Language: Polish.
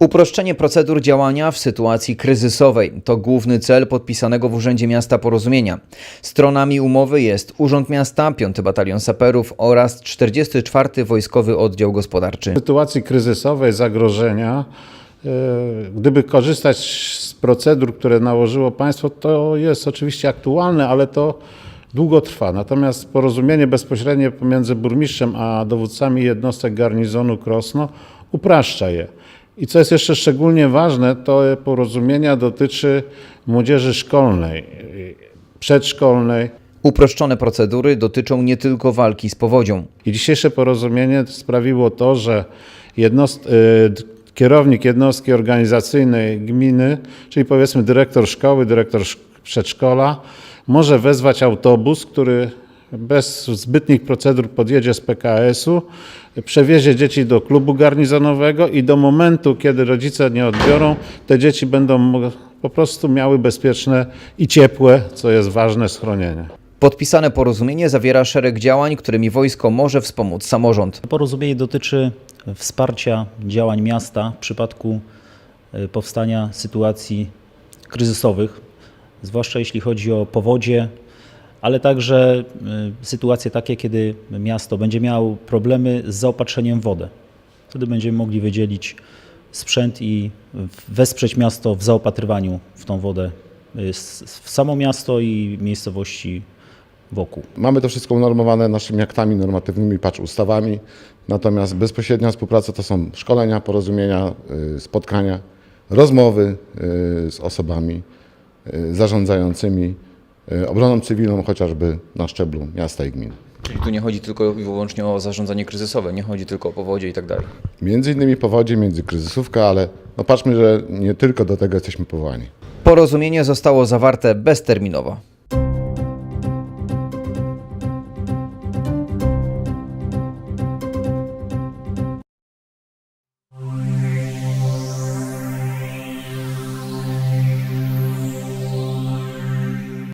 Uproszczenie procedur działania w sytuacji kryzysowej to główny cel podpisanego w Urzędzie Miasta porozumienia. Stronami umowy jest Urząd Miasta, 5 Batalion Saperów oraz 44 Wojskowy Oddział Gospodarczy. W sytuacji kryzysowej, zagrożenia, e, gdyby korzystać z procedur, które nałożyło państwo, to jest oczywiście aktualne, ale to długo trwa. Natomiast porozumienie bezpośrednie pomiędzy burmistrzem a dowódcami jednostek garnizonu Krosno upraszcza je. I co jest jeszcze szczególnie ważne, to porozumienia dotyczy młodzieży szkolnej, przedszkolnej, Uproszczone procedury dotyczą nie tylko walki z powodzią. I dzisiejsze porozumienie sprawiło to, że jednost, y, kierownik jednostki organizacyjnej gminy, czyli powiedzmy dyrektor szkoły, dyrektor szk- przedszkola, może wezwać autobus, który bez zbytnich procedur podjedzie z PKS-u, przewiezie dzieci do klubu garnizonowego i do momentu, kiedy rodzice nie odbiorą, te dzieci będą po prostu miały bezpieczne i ciepłe, co jest ważne, schronienie. Podpisane porozumienie zawiera szereg działań, którymi wojsko może wspomóc samorząd. Porozumienie dotyczy wsparcia działań miasta w przypadku e, powstania sytuacji kryzysowych, zwłaszcza jeśli chodzi o powodzie, ale także e, sytuacje takie, kiedy miasto będzie miało problemy z zaopatrzeniem w wodę. Wtedy będziemy mogli wydzielić sprzęt i wesprzeć miasto w zaopatrywaniu w tą wodę s- w samo miasto i miejscowości wokół. Mamy to wszystko unormowane naszymi aktami normatywnymi, patrz ustawami, natomiast bezpośrednia współpraca to są szkolenia, porozumienia, y, spotkania, rozmowy y, z osobami y, zarządzającymi y, obroną cywilną, chociażby na szczeblu miasta i gminy. Czyli tu nie chodzi tylko i wyłącznie o zarządzanie kryzysowe, nie chodzi tylko o powodzie i tak dalej. Między innymi powodzie, międzykryzysówka, ale no patrzmy, że nie tylko do tego jesteśmy powołani. Porozumienie zostało zawarte bezterminowo.